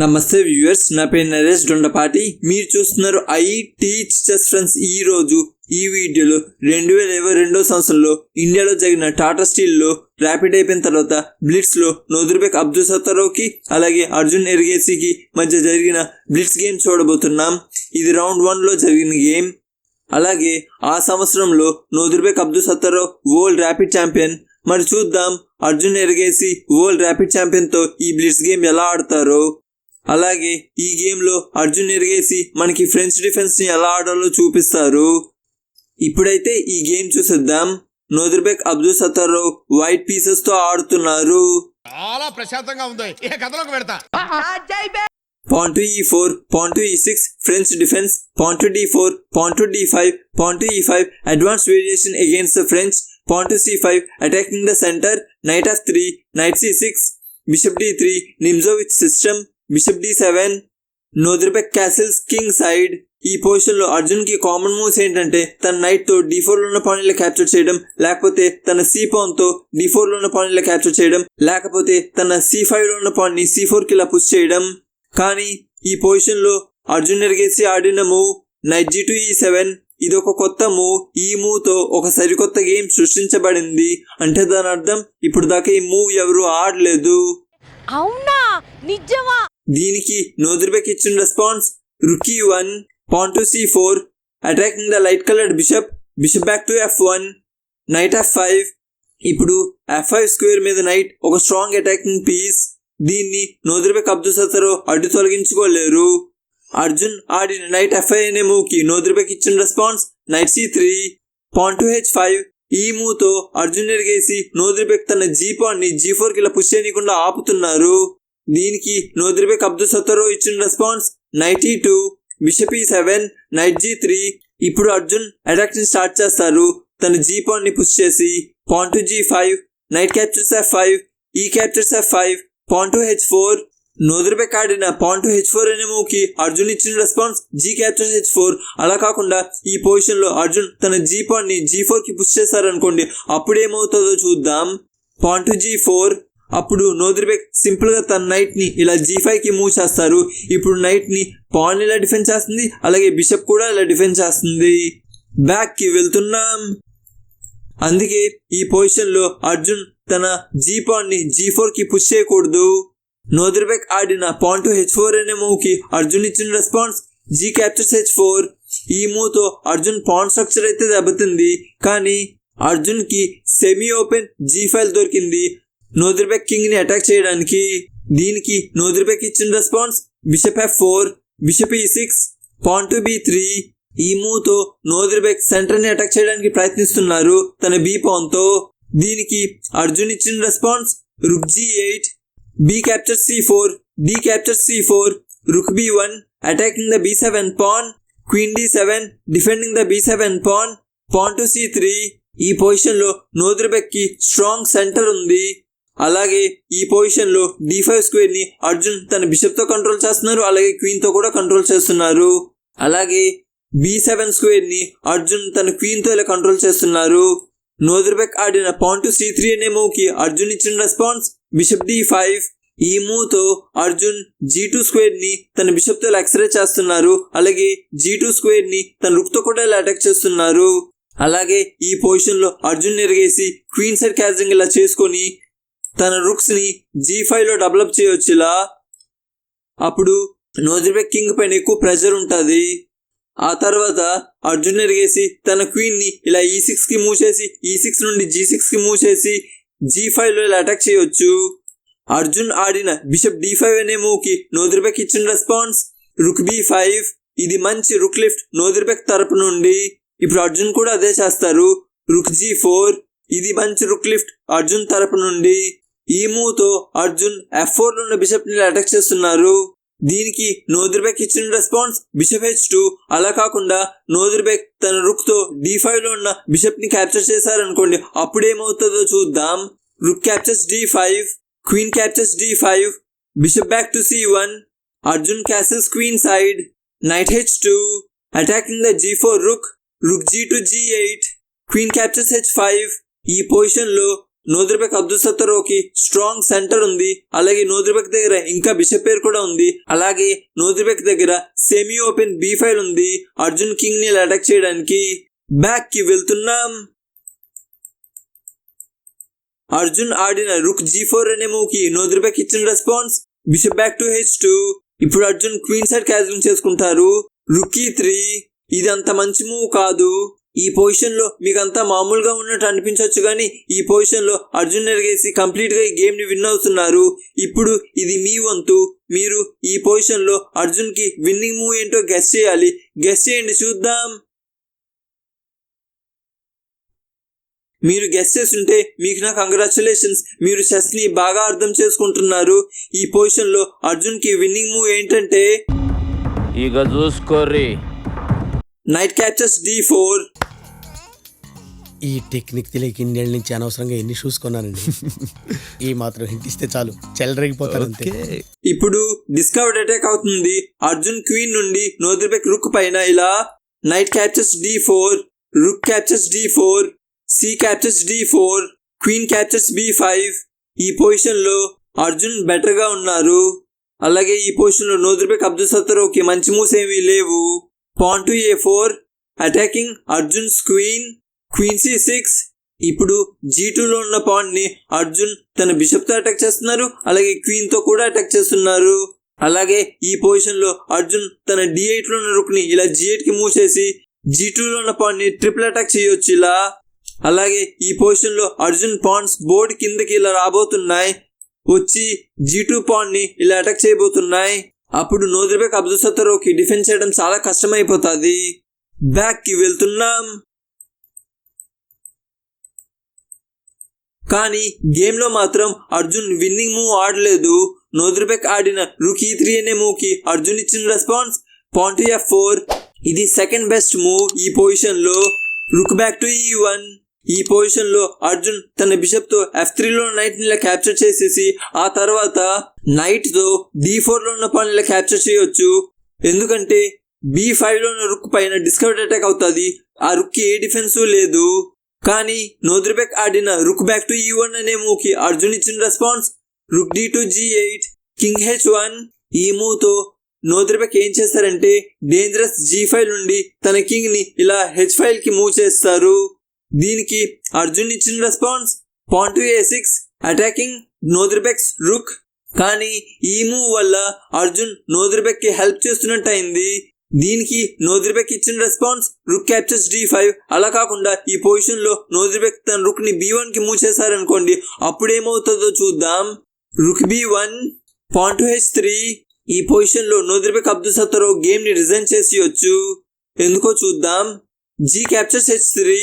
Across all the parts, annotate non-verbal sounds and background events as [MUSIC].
నమస్తే వ్యూవర్స్ నా పేరు నరేష్ దొండపాటి మీరు చూస్తున్నారు ఐ టీచర్స్ ఫ్రెండ్స్ ఈ రోజు ఈ వీడియోలో రెండు వేల ఇరవై రెండో సంవత్సరంలో ఇండియాలో జరిగిన టాటా స్టీల్లో ర్యాపిడ్ అయిపోయిన తర్వాత బ్లిట్స్లో నోదుర్బెక్ అబ్దుల్ సత్తారోకి అలాగే అర్జున్ ఎరిగేసికి మధ్య జరిగిన బ్లిట్స్ గేమ్ చూడబోతున్నాం. ఇది రౌండ్ వన్లో జరిగిన గేమ్. అలాగే ఆ సంవత్సరంలో Nodirbek Abdusattorov world rapid champion. మరి చూద్దాం అర్జున్ ఎరిగేసి వరల్డ్ ర్యాపిడ్ చాంపియన్తో ఈ బ్లిట్స్ గేమ్ ఎలా ఆడతారో. అలాగే ఈ గేమ్లో అర్జున్ ఎరిగేసి మనకి ఫ్రెంచ్ డిఫెన్స్ని ఎలా ఆడాలో చూపిస్తారు. ఇప్పుడైతే ఈ గేమ్ చూసేద్దాం. నోదర్బెక్ అబ్దుల్ సత్తారో వైట్ పీసెస్తో ఆడుతున్నారు. చాలా ప్రశాంతంగా ఉంది. ఇక కథలోకి వెడతా pawn to e four pawn to e six French defence pawn to d four pawn to d five pawn to e five advance variation against the French pawn to c five attacking the centre knight f three knight c six bishop d three నిమ్జోవిచ్ system bishop d seven Nodirbek castles king side. ఈ పొజిషన్లో అర్జున్కి common moves ఏంటంటే తన నైట్తో D ఫోర్లో ఉన్న పాయింట్ల capture చేయడం లేకపోతే తన సి పాన్తో డి ఫోర్లో ఉన్న పాయింట్ల క్యాప్చర్ చేయడం లేకపోతే తన సి ఫైవ్లో ఉన్న పాయింట్ని సి ఫోర్కి ఇలా పుష్ చేయడం. కానీ ఈ పొజిషన్లో అర్జున్ ఎరిగేసి ఆడిన move knight g to e seven ఇది ఒక కొత్త మూవ్ ఈ మూవ్తో ఒక సరికొత్త గేమ్ సృష్టించబడింది. అంటే దాని అర్థం ఇప్పుడు దాకా ఈ మూవ్ ఎవరు ఆడలేదు. అవునా? నిజమా? దీనికి నోదుర్బెక్ ఇచ్చిన response rook e one pawn to c four attacking the light coloured bishop bishop back to f one knight f five ఇప్పుడు ఎఫ్ ఫైవ్ స్క్వేర్ మీద నైట్ ఒక స్ట్రాంగ్ అటాకింగ్ పీస్ దీన్ని నోదుర్బెక్ అబ్దుల్ సత్తరు అడ్డు తొలగించుకోలేరు. అర్జున్ ఆడిన నైట్ ఎఫ్ ఐ అనే మూవ్కి Nodirbek Nodirbek ఇచ్చిన response knight c three pawn to h five ఈ మూవ్తో అర్జున్ ఎరిగేసి నోదుర్బెక్ తన జీపాన్ని జీ ఫోర్కి ఇలా పుష్ చేయకుండా ఆపుతున్నారు. దీనికి నోద్రిబెక్ అబ్దుల్ సత్తరో ఇచ్చిన response knight e two bishop e seven knight g three ఇప్పుడు అర్జున్ అటాక్ని స్టార్ట్ చేస్తారు తన జీ పాన్ని పుష్ చేసి pawn to g five knight captures f five e captures f five pawn to h four Nodirbek ఆడిన pawn to h four అనే మూవ్కి అర్జున్ ఇచ్చిన response g captures h four అలా కాకుండా ఈ పొజిషన్లో అర్జున్ తన జీ పాన్ని జీ ఫోర్కి పుష్ చేస్తారనుకోండి అప్పుడు ఏమవుతుందో చూద్దాం. పాన్ టు జీ ఫోర్ అప్పుడు నోద్రిబెక్ సింపుల్గా తన నైట్ని ఇలా జీ ఫైవ్కి మూవ్ చేస్తారు. ఇప్పుడు నైట్ని పాన్ ఇలా డిఫెన్స్ చేస్తుంది అలాగే బిషప్ కూడా ఇలా డిఫెన్స్ చేస్తుంది. బ్యాక్కి వెళ్తున్నాం. అందుకే ఈ పొజిషన్లో అర్జున్ తన జీ పాన్ని జీ ఫోర్కి పుష్ చేయకూడదు. నోద్రిబెక్ ఆడిన పాన్ టు హెచ్ ఫోర్ అనే మూవ్కి అర్జున్ ఇచ్చిన response g captures h four ఈ మూవ్తో అర్జున్ పాన్ స్ట్రక్చర్ అయితే దెబ్బతింది. కానీ అర్జున్కి సెమీ ఓపెన్ జీ ఫైల్ దొరికింది. నోద్రిబెక్ కింగ్ని అటాక్ చేయడానికి దీనికి నోద్రిబెక్ ఇచ్చిన response bishop f four bishop e six pawn to b three ఈ మూవ్తో నోద్రిబెక్ సెంటర్ని అటాక్ చేయడానికి ప్రయత్నిస్తున్నారు తన బి పాన్తో దీనికి అర్జున్ ఇచ్చిన response rook g eight b capture c four d capture c four rook b one attacking the b seven pawn queen d seven defending the b seven pawn pawn to c three ఈ పొజిషన్లో నోద్రిబెక్కి strong centre ఉంది. అలాగే ఈ పొజిషన్లో D five స్క్వేర్ని Arjun తన బిషప్తో control చేస్తున్నారు అలాగే క్వీన్తో కూడా కంట్రోల్ చేస్తున్నారు. అలాగే బి సెవెన్ స్క్వేర్ని అర్జున్ తన క్వీన్తో ఇలా కంట్రోల్ చేస్తున్నారు. నోదర్బెక్ ఆడిన పాన్ టు సి త్రీ అనే మూవ్కి అర్జున్ ఇచ్చిన రెస్పాన్స్ బిషప్ డి ఫైవ్ ఈ మూవ్తో అర్జున్ జీ టూ స్క్వేర్ని తన బిషప్తో ఇలా ఎక్స్రే చేస్తున్నారు అలాగే జీ టూ స్క్వేర్ని తన రుక్తో కూడా ఇలా అటాక్ చేస్తున్నారు. అలాగే ఈ పొజిషన్లో Arjun Erigaisi queen side castling ఇలా చేసుకొని తన రుక్స్ని జీ ఫైవ్లో డెవలప్ చేయొచ్చు ఇలా అప్పుడు నోజిబెక్ కింగ్ పైన ఎక్కువ ప్రెషర్ ఉంటుంది. ఆ తర్వాత అర్జున్ ఎరిగేసి తన క్వీన్ని ఇలా e ఈ సిక్స్కి మూవ్ చేసి ఈ e సిక్స్ నుండి జీ సిక్స్కి మూవ్ చేసి జీ ఫైవ్లో ఇలా అటాక్ చేయొచ్చు. అర్జున్ ఆడిన బిషప్ డి ఫైవ్ అనే మూవ్కి నోదిర్బెక్ ఇచ్చిన రెస్పాన్స్ రుక్ బి ఫైవ్ ఇది మంచి రుక్ లిఫ్ట్ నోదిర్బెక్ తరపు నుండి. ఇప్పుడు అర్జున్ కూడా అదే చేస్తారు. రుక్ జీ ఫోర్ ఇది మంచి రుక్ లిఫ్ట్ అర్జున్ తరపు నుండి. ఈ మూవ్ అర్జున్ ఎఫ్ ఫోర్లో ఉన్న బిషప్ని అటాక్ చేస్తున్నారు. దీనికి నోదిర్బెక్ ఇచ్చిన రెస్పాన్స్ బిషప్ హెచ్ టూ అలా కాకుండా నోదిర్బెక్ తన రుక్తో డి ఫైవ్లో ఉన్న బిషప్ని క్యాప్చర్ చేశారనుకోండి అప్పుడేమవుతుందో చూద్దాం. Rook captures d five queen captures d five bishop back to c one Arjun castles queen side knight h two attacking the g four rook rook g to g eight queen captures h five ఈ పొజిషన్లో Nodirbek అబ్దుల్ సత్తరోకి strong centre ఉంది. అలాగే నోద్రిబెక్ దగ్గర ఇంకా bishop పేరు కూడా ఉంది. అలాగే నోద్రిబెక్ దగ్గర సెమీ ఓపెన్ బీ ఫైల్ ఉంది. అర్జున్ కింగ్ని అటాక్ చేయడానికి బ్యాక్కి వెళ్తున్నాం. అర్జున్ ఆడిన రుక్ జీ ఫోర్ అనే మూవ్కి నోద్రిబెక్ ఇచ్చిన response bishop back to h two ఇప్పుడు అర్జున్ క్వీన్ సైడ్ క్యాజలింగ్ చేసుకుంటారు. రుకీ త్రీ ఇది అంత మంచి మూవ్ కాదు. ఈ పొజిషన్లో మీకు అంతా మామూలుగా ఉన్నట్టు అనిపించవచ్చు కానీ ఈ పొజిషన్లో అర్జున్ ఎరగేసి కంప్లీట్గా ఈ గేమ్ని విన్ అవుతున్నారు. ఇప్పుడు ఇది మీ వంతు. మీరు ఈ పొజిషన్లో అర్జున్కి విన్నింగ్ మూవ్ ఏంటో గెస్ చేయాలి. గెస్ చేయండి చూద్దాం. మీరు గెస్ చేస్తుంటే మీకు నా కంగ్రాచులేషన్స్ మీరు చెస్ని బాగా అర్థం చేసుకుంటున్నారు. ఈ పొజిషన్లో అర్జున్కి విన్నింగ్ మూవ్ ఏంటంటే ఇక చూసుకోర్రీ. నైట్ క్యాప్చర్స్ డి ఫోర్ ఈ టెక్నిక్ తెలియక ఇన్నేళ్ళ నుంచి అనవసరంగా ఎన్ని షూస్ కొన్నానండి? [LAUGHS] ఈ మాత్రం హింట్ ఇస్తే చాలు. చెలరేగిపోతారు అంతే. ఇప్పుడు డిస్కవర్డ్ అటాక్ అవుతుంది. అర్జున్ క్వీన్ నుండి నోద్రిబెక్ రుక్ పైన ఇలా knight captures d four rook captures d four c captures d four queen captures b five ఈ పొజిషన్లో అర్జున్ బెటర్గా ఉన్నారు. అలాగే ఈ పొజిషన్లో నోద్రిబెక్ అబ్దుల్ సత్తరోకి మంచి మూవ్స్ ఏమీ లేవు. Pawn to a four attacking Arjun's queen queen c six ఇప్పుడు జీ టూలో ఉన్న పాయింట్ని అర్జున్ తన బిషప్తో అటాక్ చేస్తున్నారు అలాగే క్వీన్తో కూడా అటాక్ చేస్తున్నారు. అలాగే ఈ పొజిషన్లో అర్జున్ తన డి ఎయిట్లో ఉన్న రుక్ని ఇలా జీ ఎయిట్కి మూవ్ చేసి జీ టూలో ఉన్న పాయింట్ని ట్రిపుల్ అటాక్ చేయొచ్చు ఇలా. అలాగే ఈ పొజిషన్లో అర్జున్ పాన్స్ బోర్డ్ కిందకి ఇలా రాబోతున్నాయి వచ్చి జీ టూ పాయింట్ని ఇలా అటాక్ చేయబోతున్నాయి. అప్పుడు నోద్రిబెక్ అబ్దుల్ సత్తరోకి డిఫెన్స్ చేయడం చాలా కష్టమైపోతుంది. బ్యాక్కి వెళ్తున్నాం. కానీ గేమ్లో మాత్రం అర్జున్ విన్నింగ్ మూవ్ ఆడలేదు. నోద్రిబెక్ ఆడిన రుకీ త్రీ అనే మూవ్కి అర్జున్ ఇచ్చిన రెస్పాన్స్ పాయింట్ ఫోర్ ఇది సెకండ్ బెస్ట్ మూవ్ ఈ పొజిషన్లో rook back to e one ఈ పొజిషన్లో అర్జున్ తన బిషప్తో ఎఫ్ త్రీ లో నైట్ని క్యాప్చర్ చేసేసి ఆ తర్వాత నైట్తో డి ఫోర్లో ఉన్న పాయింట్ క్యాప్చర్ చేయొచ్చు. ఎందుకంటే బి ఫైవ్లో ఉన్న రుక్ పైన డిస్కవర్డ్ అటాక్ అవుతుంది. ఆ రుక్ ఏ డిఫెన్స్ లేదు. కానీ నోద్రిబెక్ ఆడిన rook back to e one అనే మూకి అర్జున్ ఇచ్చిన response rook d to g eight king h one ఈ మూతో నోద్రిబెక్ ఏం చేస్తారంటే డేంజరస్ జీ ఫైవ్ నుండి తన కింగ్ని ఇలా హెచ్ ఫైవ్కి మూవ్ చేస్తారు. దీనికి అర్జున్ ఇచ్చిన response pawn to a six attacking Nodirbek's rook. కానీ ఈ మూవ్ వల్ల అర్జున్ నోద్రిబెక్కి హెల్ప్ చేస్తున్నట్టు అయింది దీనికి నోద్రిబెక్ ఇచ్చిన response rook captures d five. అలా కాకుండా ఈ పొజిషన్లో నోద్రిబెక్ తన రుక్ని బి వన్కి మూవ్ చేశారనుకోండి అప్పుడు ఏమవుతుందో చూద్దాం. Rook b one pawn h three. ఈ పొజిషన్లో నోద్రిబెక్ అబ్దుల్ సత్తరో గేమ్ని రిజైన్ చేసేయొచ్చు ఎందుకో చూద్దాం. G captures h three.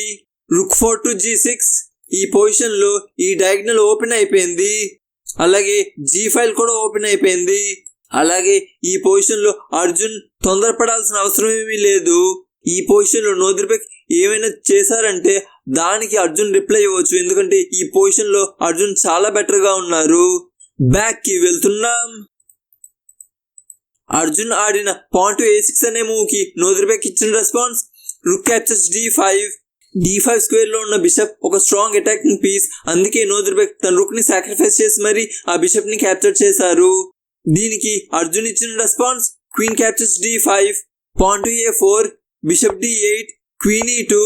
Rook four to g six ఈ పొజిషన్లో ఈ డయాగ్నల్ ఓపెన్ అయిపోయింది. అలాగే జీ ఫైల్ కూడా ఓపెన్ అయిపోయింది. అలాగే ఈ పొజిషన్లో అర్జున్ తొందరపడాల్సిన అవసరం ఏమీ లేదు. ఈ పొజిషన్లో నోద్రిబెక్ ఏమైనా చేశారంటే దానికి అర్జున్ రిప్లై ఇవ్వచ్చు. ఎందుకంటే ఈ పొజిషన్లో అర్జున్ చాలా బెటర్గా ఉన్నారు. బ్యాక్కి వెళ్తున్నాం. అర్జున్ ఆడిన పాయింట్ ఏ సిక్స్ అనే మూవ్కి ఇచ్చిన response rook captures d five d five స్క్వేర్లో ఉన్న బిషప్ ఒక స్ట్రాంగ్ అటాకింగ్ పీస్ అందుకే నోద్రిబెక్ తన రుక్ని సాక్రిఫైస్ చేసి మరి ఆ బిషప్ని క్యాప్చర్ చేశారు. దీనికి అర్జున్ ఇచ్చిన response queen captures d five pawn a four bishop d eight queen e two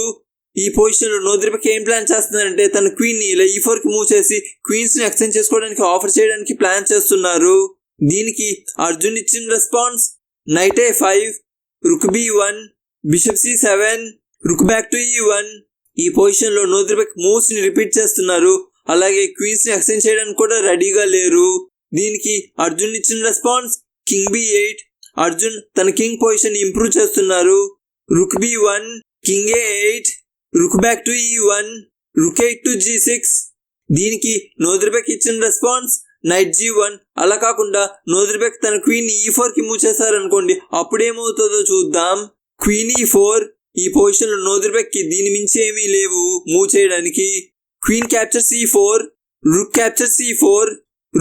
ఈ పొజిషన్లో ఏం ప్లాన్ చేస్తున్నారంటే తన క్వీన్ని ఇలా e ఈ ఫోర్కి మూవ్ చేసి క్వీన్స్ని ఎక్స్చేంజ్ చేసుకోవడానికి ఆఫర్ చేయడానికి ప్లాన్ చేస్తున్నారు. దీనికి అర్జున్ ఇచ్చిన response knight a five rook b one bishop c seven rook back to e one ఈ పొజిషన్లో నోద్రిబెక్ మూవ్స్ని రిపీట్ చేస్తున్నారు. అలాగే క్వీన్స్ని ఎక్స్చేంజ్ చేయడానికి కూడా రెడీగా లేరు. దీనికి అర్జున్ ఇచ్చిన response king b eight Arjun తన కింగ్ పొజిషన్ ఇంప్రూవ్ చేస్తున్నారు. Rook b one king a eight rook back to e one rook eight to g six దీనికి నోద్రిబెక్ ఇచ్చిన రెస్పాన్స్ నైట్ జీ వన్ అలా కాకుండా నోద్రిబెక్ తన క్వీన్ ఈ ఫోర్కి మూవ్ చేశారనుకోండి అప్పుడేమవుతుందో చూద్దాం. క్వీన్ ఈ ఫోర్ ఈ పొజిషన్లో దీని మించి ఏమీ లేవు. మూవ్ చేయడానికి queen capture c four rook capture c four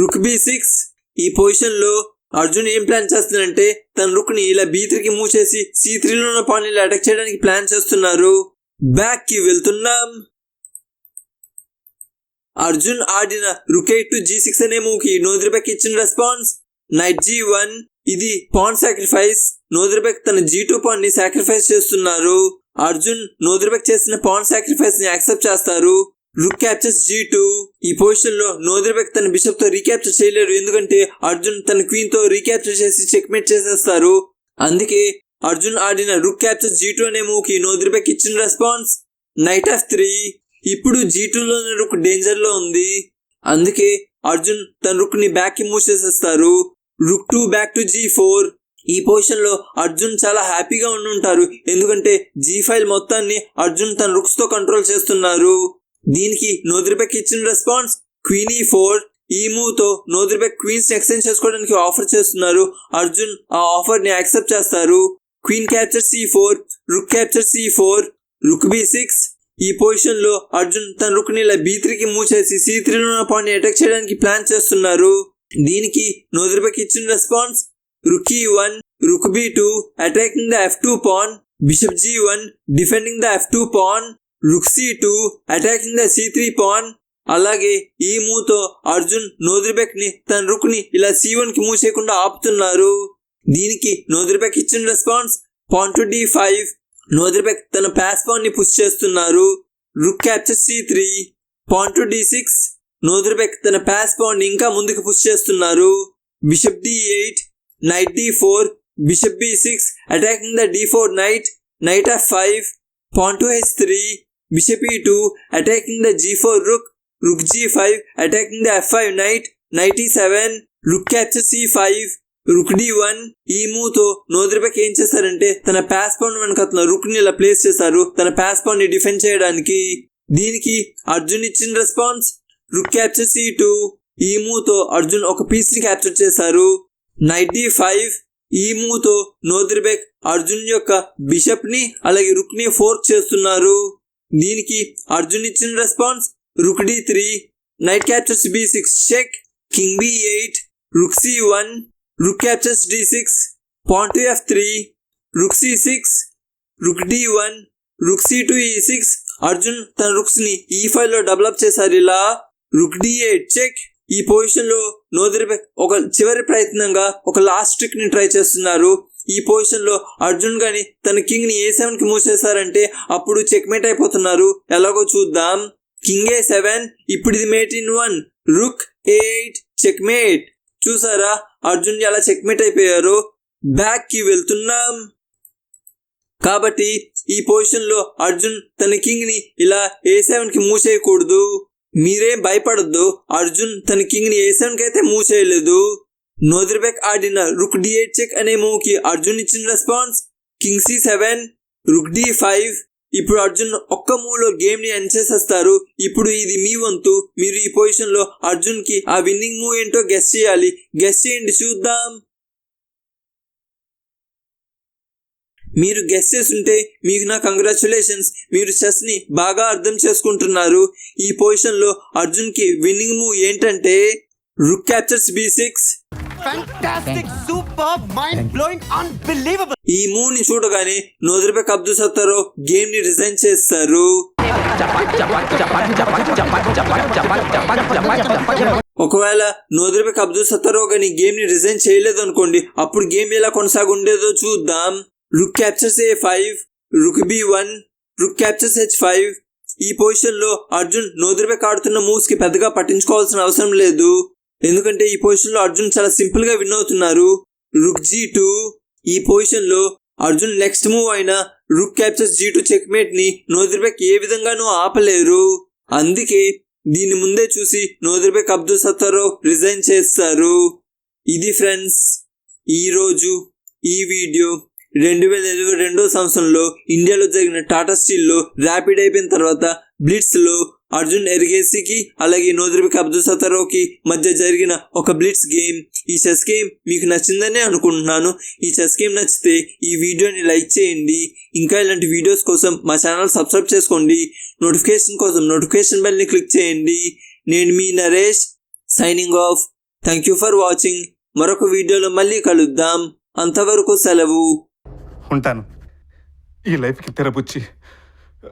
rook b six. ఈ పొజిషన్లో అర్జున్ ఏం ప్లాన్ చేస్తున్నారంటే తన రుక్ని ఇలా బీ త్రీకి మూవ్ చేసి సి త్రీలో ఉన్న పాయింట్ అటాక్ చేయడానికి ప్లాన్ చేస్తున్నారు. బ్యాక్కి వెళ్తున్నాం. అర్జున్ ఆడిన రుకేట్ టు జీ సిక్స్ అనే మూవ్కి నోద్రిబెక్ ఇచ్చిన రెస్పాన్స్. నైట్ జీ వన్ ఇది పాన్ సాక్రిఫైస్. నోద్రిబెక్ తన జీ టూ పాన్ని సాక్రిఫైస్ చేస్తున్నారు. అర్జున్ నోద్రిబెక్ చేసిన పాన్ సాక్రిఫైస్ని యాక్సెప్ట్ చేస్తారు. రుక్ క్యాప్చర్స్ జీ టూ ఈ పొజిషన్లో నోద్రిబెక్ తన బిషప్తో రీక్యాప్చర్ చేయలేరు. ఎందుకంటే అర్జున్ తన క్వీన్తో రీక్యాప్చర్ చేసి చెక్మేట్ చేసేస్తారు. అందుకే అర్జున్ ఆడిన రుక్ క్యాప్చర్స్ జీ టూ అనే మూవ్కి నోద్రిబెక్ ఇచ్చిన రెస్పాన్స్ నైట్ ఆఫ్ త్రీ ఇప్పుడు జీ లోని రుక్ డేంజర్లో ఉంది. అందుకే అర్జున్ తన రుక్ని బ్యాక్కి మూవ్ చేసేస్తారు. Rook two back to g four ఈ పొజిషన్లో అర్జున్ చాలా హ్యాపీగా ఉండి ఉంటారు ఎందుకంటే జీ ఫైల్ మొత్తాన్ని అర్జున్ తన రుక్స్తో కంట్రోల్ చేస్తున్నారు. దీనికి నోద్రిబెక్ ఇచ్చిన రెస్పాన్స్ క్వీనీ ఫోర్ ఈ మూవ్తో నోద్రిబెక్ క్వీన్స్ ఎక్స్చేంజ్ చేసుకోవడానికి ఆఫర్ చేస్తున్నారు. అర్జున్ ఆ ఆఫర్ని యాక్సెప్ట్ చేస్తారు. Queen capture c four rook capture c four rook b six. ఈ పొజిషన్లో అర్జున్ తన రుక్ని ఇలా బీ త్రీకి మూవ్ చేసి సి త్రీలో ఉన్న పాయింట్ని అటాక్ చేయడానికి ప్లాన్ చేస్తున్నారు. దీనికి నోద్రిబెక్ ఇచ్చిన response rook e one rook b two attacking the f two pawn bishop g one defending the f two pawn rook c two attacking the c three pawn అలాగే ఈ మూతో అర్జున్ నోద్రిబెక్ని తన రుక్ని ఇలా C వన్కి move చేయకుండా ఆపుతున్నారు. దీనికి నోద్రిబెక్ ఇచ్చిన response pawn to d five Nodirbek తన ప్యాస్ పాన్ని పుష్ చేస్తున్నారు. Rook capture c three pawn to d six Nodirbek తన ప్యాస్ పాన్ ఇంకా ముందుకు పుష్ చేస్తున్నారు. Bishop d eight knight d four bishop attacking six attacking the knight four knight knight f five pawn to h three rook, rook two attacking the g four rook rook g five attacking the f five knight seven rook five rook d one ఈ మూతో నోదిరిపైకి ఏం చేశారంటే తన pass pound వెనక అతను రుక్ని ఇలా place చేశారు తన పాస్ పౌండ్ని డిఫెండ్ చేయడానికి దీనికి అర్జున్ ఇచ్చిన response rook capture c two ఈ మూతో అర్జున్ ఒక పీస్ని క్యాప్చర్ చేశారు నైంటీ ఫైవ్ ఈమూతో నోద్రిబెక్ అర్జున్ యొక్క బిషప్ని అలాగే రుక్ని ఫోర్క్ చేస్తున్నారు. దీనికి అర్జున్ ఇచ్చిన response rook d three knight captures b six check king b eight rook c one rook captures d six pawn to f three rook c six rook d one rook c two e six. Arjun తన రుక్స్ని e ఫైవ్లో develop చేశారు ఇలా. Rook d eight check ఈ position నోదిరి ఒక చివరి ప్రయత్నంగా ఒక లాస్ట్ ట్రిక్ని ట్రై చేస్తున్నారు. ఈ పొజిషన్లో అర్జున్ గాని తన కింగ్ని ఏ సెవెన్కి మూసేశారంటే అప్పుడు చెక్మేట్ అయిపోతున్నారు. ఎలాగో చూద్దాం. కింగ్ ఏ సెవెన్ ఇప్పుడు ఇది mate in one rook eight checkmate చూసారా? అర్జున్ ఎలా చెక్మేట్ అయిపోయారు? బ్యాక్కి వెళ్తున్నాం. కాబట్టి ఈ పొజిషన్లో అర్జున్ తన కింగ్ని ఇలా ఏ సెవెన్కి మూవ్ చేయకూడదు మీరేం భయపడద్దు. అర్జున్ తన కింగ్ని ఏ అయితే మూవ్ చేయలేదు నోదిర్బెక్ ఆడిన రుక్ డి ఎయిట్ చెక్ అనే మూవ్కి అర్జున్ ఇచ్చిన response king c seven rook d five. ఇప్పుడు అర్జున్ ఒక్క మూవ్లో గేమ్ని గేమ్ని ఎండ్ చేసేస్తారు. ఇప్పుడు ఇది మీ వంతు. మీరు ఈ పొజిషన్లో అర్జున్కి అర్జున్కి ఆ విన్నింగ్ మూవ్ ఏంటో గెస్ చేయాలి. గెస్ చేయండి చూద్దాం. మీరు గెస్ చేస్తుంటే మీకు నా కంగ్రాచులేషన్స్ మీరు చెస్ని బాగా అర్థం చేసుకుంటున్నారు. ఈ పొజిషన్లో అర్జున్కి విన్నింగ్ మూవ్ ఏంటంటే రుక్ క్యాప్చర్స్ బి సిక్స్. ఈ మూవ్ని చూడగానే నోదరిబెక్ అబ్దుల్ సత్తారో గేమ్ని రిజైన్ చేస్తారు. ఒకవేళ నోదరిబెక్ అబ్దుల్ సత్తారో గాని గేమ్ని రిజైన్ చేయలేదు అనుకోండి అప్పుడు గేమ్ ఎలా కొనసాగుండేదో చూద్దాం. Rook captures a five rook b one rook captures h five ఈ పొజిషన్లో అర్జున్ నోదరిబెక్ ఆడుతున్న మూవ్స్కి పెద్దగా పట్టించుకోవాల్సిన అవసరం లేదు. ఎందుకంటే ఈ పొజిషన్లో అర్జున్ చాలా సింపుల్గా విన్ అవుతున్నారు. రుక్ జీ టూ ఈ పొజిషన్లో అర్జున్ నెక్స్ట్ మూవ్ అయిన రుక్ క్యాప్చర్స్ జీ టూ చెక్మేట్ని ని ఏ విధంగానూ ఆపలేరు. అందుకే దీని ముందే చూసి నోదిర్బెక్ అబ్దుల్ సత్తారో రిజైన్ చేస్తారు. ఇది ఫ్రెండ్స్ ఈరోజు ఈ వీడియో రెండు వేల ఇరవై రెండో సంవత్సరంలో ఇండియాలో జరిగిన టాటా స్టీల్లో ర్యాపిడ్ అయిపోయిన తర్వాత బ్లిట్స్లో అర్జున్ ఎరిగేసికి అలాగే నోద్రిబిక్ అబ్దుల్ సతారోకి మధ్య జరిగిన ఒక బ్లిట్స్ గేమ్. ఈ చెస్ గేమ్ మీకు నచ్చిందని అనుకుంటున్నాను. ఈ చెస్ గేమ్ నచ్చితే ఈ వీడియోని లైక్ చేయండి. ఇంకా ఇలాంటి వీడియోస్ కోసం మా ఛానల్ సబ్స్క్రైబ్ చేసుకోండి. నోటిఫికేషన్ కోసం నోటిఫికేషన్ బెల్ని క్లిక్ చేయండి. నేను మీ Naresh signing off. Thank you for watching. మరొక వీడియోలో మళ్ళీ కలుద్దాం. అంతవరకు సెలవు. ఉంటాను. ఈ లైఫ్కి తెరబుచ్చి